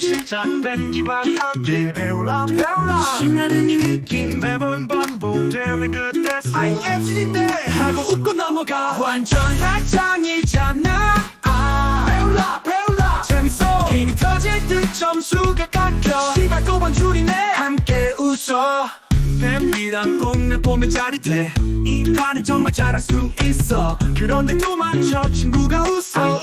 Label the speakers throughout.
Speaker 1: 시작된 기반 함께 배울라 배울라. 신나는 이 느낌. 매번 반복되는 그때 IMC 때 하고 웃고 넘어가. 완전 학장이잖아. 아 배울라 배울라 뱀이랑 꽁내 보면 짜릿해 이 판은 정말 잘할 수 있어. 그런데 또 맞춰 친구가 웃어.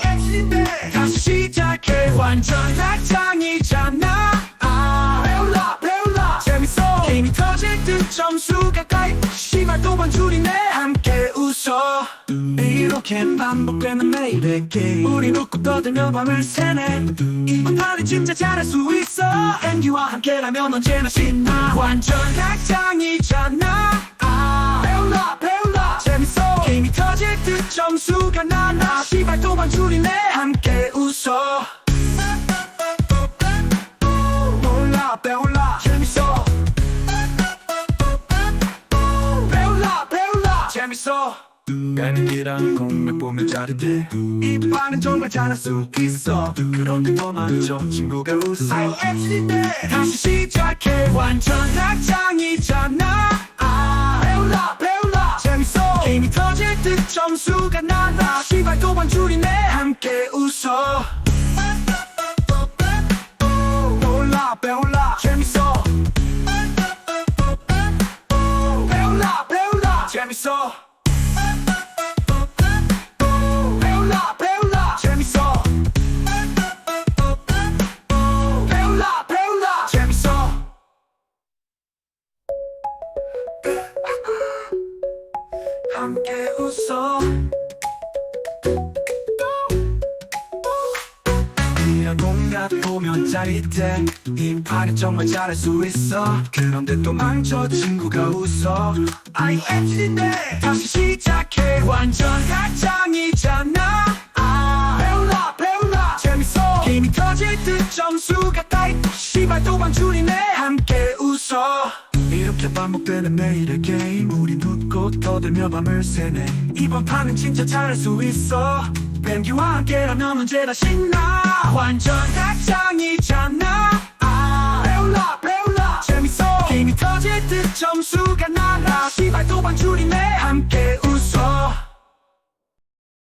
Speaker 1: 때 다시 시작해. 완전 학장이잖아. 아 배울라 배울라. 재밌어. 힘이 터질 듯 점수가 가이. 시발 또반 줄이네 이렇게 반복되는 매일의 게임 우리 웃고 떠들며 밤을 새네. 이번 판은 진짜 잘할 수 있어. 앤디와 함께라면 언제나 신나. 완전 학장이잖아. 아 배울라 배울라. 재밌어. 힘이 터질 듯 점수가 나나. 시발 또반 줄이네. 함께 웃어. 몰라 배울라. 재밌어. 배울라. 재밌어 밴디랑 공맥 보면 짜릿해 이 반은 정말 잘할 수 있어. 그런데 더 많죠. 친구가 웃어. IMC 때 다시 시작해. 완전 학장이잖아. 아 배울라 배울라. 재밌어. 힘이 터질 듯 점수가 나나 시발 또반 줄이네. 함께 웃어. 배울라 배울라. 재밌어. 배울라 배울라. 재밌어 함께 웃어. 이런 공간 보면 짜릿해. 이 판은 정말 잘할 수 있어. 그런데 또 망쳐 친구가 웃어. IMC인데 다시 시작해. 완전 가장이잖아 아 반복되는 매일의 게임. 우린 웃고 떠들며 밤을 새네. 이번 판은 진짜 잘할 수 있어. 뱀기와 함께라면 언제나 신나. 완전 각장